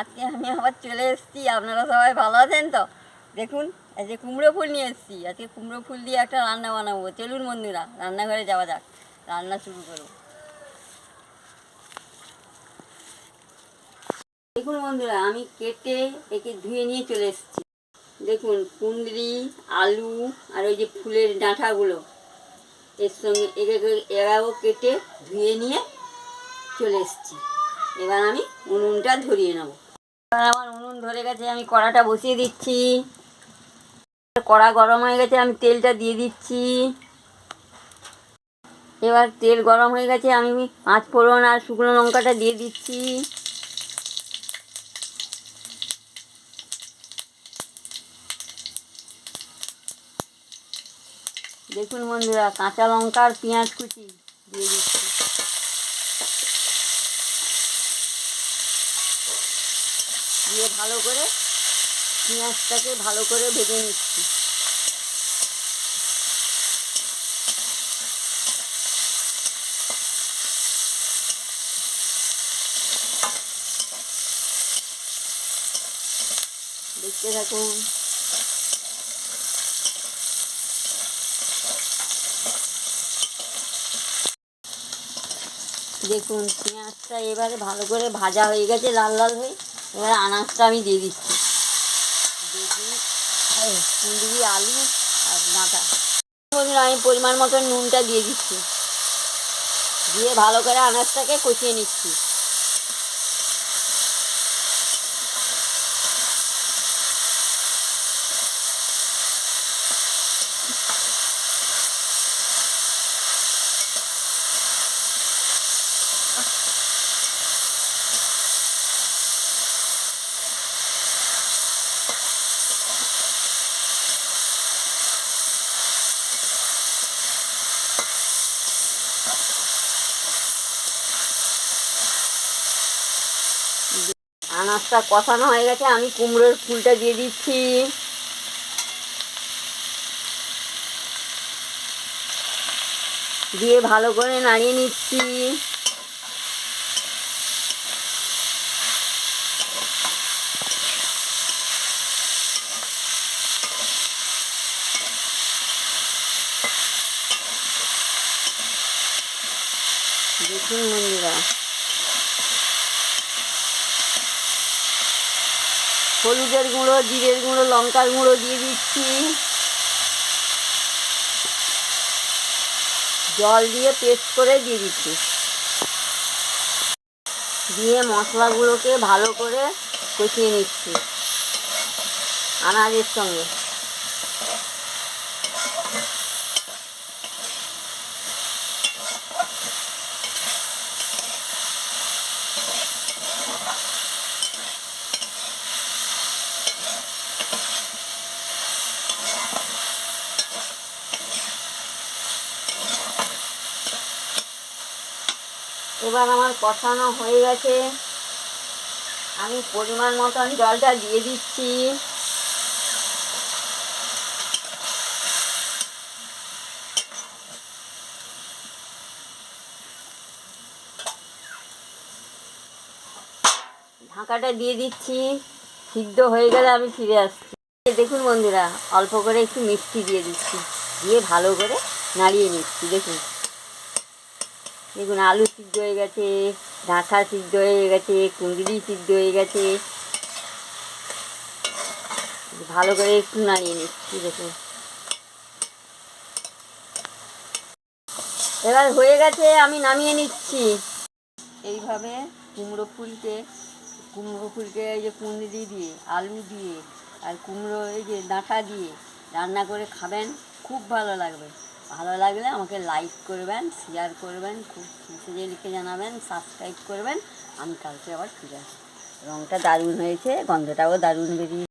আজকে আমি আবার চলে এসেছি। আপনারা সবাই ভালো আছেন তো? দেখুন এই যে কুমড়ো ফুল নিয়ে এসেছি। আজকে কুমড়ো ফুল দিয়ে একটা রান্না বানাবো। চলুন বন্ধুরা, রান্নাঘরে যাওয়া যাক। রান্না শুরু করব দেখুন বন্ধুরা, আমি কেটে একে ধুয়ে নিয়ে চলে এসেছি। দেখুন, কুঁদরি, আলু আর ওই যে ফুলের ডাঁটাগুলো। এর সঙ্গে এরাও কেটে ধুয়ে নিয়ে চলে এসেছি। এবার আমি উনুনটা ধরিয়ে নেব। এবার আমার উনুন ধরে গেছে, আমি কড়াটা বসিয়ে দিচ্ছি। কড়া গরম হয়ে গেছে, আমি তেলটা দিয়ে দিচ্ছি। এবার তেল গরম হয়ে গেছে, আমি পাঁচ ফোড়ন আর শুকনো লঙ্কাটা দিয়ে দিচ্ছি। দেখুন বন্ধুরা, কাঁচা লঙ্কা আর পেঁয়াজ কুচি দিয়ে দিচ্ছি। দিয়ে ভালো করে পেঁয়াজটাকে ভালো করে ভেজে নিচ্ছি। দেখতে থাকুন। দেখুন, পেঁয়াজটা এবারে ভালো করে ভাজা হয়ে গেছে, লাল লাল হয়ে। এবারে আনাজটা আমি দিয়ে দিচ্ছি। কুঁদরি আলু আর ডাঁটা। বন্ধুরা, আমি পরিমাণ মতো নুনটা দিয়ে দিচ্ছি। দিয়ে ভালো করে আনাজটাকে কষিয়ে নিচ্ছি। আনাজটা কষানো হয়ে গেছে আমি কুমড়োর ফুলটা দিয়ে দিচ্ছি। দিয়ে ভালো করে নাড়িয়ে নিচ্ছি। দেখুন বন্ধুরা হলুদের গুঁড়ো, জিরের গুঁড়ো, লঙ্কার গুঁড়ো দিয়ে দিচ্ছি। জল দিয়ে পেস্ট করে দিয়ে দিচ্ছি। দিয়ে মশলাগুলোকে ভালো করে কষিয়ে নিচ্ছি। আনাজের সঙ্গে। এবার আমার কষানো হয়ে গেছে। আমি পরিমাণ মতন জলটা দিয়ে দিচ্ছি। ঢাকাটা দিয়ে দিচ্ছি। সিদ্ধ হয়ে গেলে আমি ফিরে আসছি। দেখুন বন্ধুরা, অল্প করে একটু মিষ্টি দিয়ে দিচ্ছি। দিয়ে ভালো করে নাড়িয়ে নিচ্ছি, দেখুন। দেখুন, আলু সিদ্ধ হয়ে গেছে ঢাকা সিদ্ধ হয়ে গেছে, কুঁদরি সিদ্ধ হয়ে গেছে। ভালো করে একটু নাড়িয়ে নিচ্ছি, দেখুন। এবার হয়ে গেছে, আমি নামিয়ে নিচ্ছি। এইভাবে কুমড়ো ফুলকে কুমড়ো ফুলকে এই যে কুঁদরি দিয়ে, আলু দিয়ে, আর কুমড়ো এই যে ডাঁটা দিয়ে রান্না করে খাবেন, খুব ভালো লাগবে। ভালো লাগলে আমাকে লাইক করবেন শেয়ার করবেন, খুব মেসেজে লিখে জানাবেন সাবস্ক্রাইব করবেন। আমি কালকে আবার ফিরে আসব। রঙটা দারুণ হয়েছে, গন্ধটাও দারুণ বেরিয়ে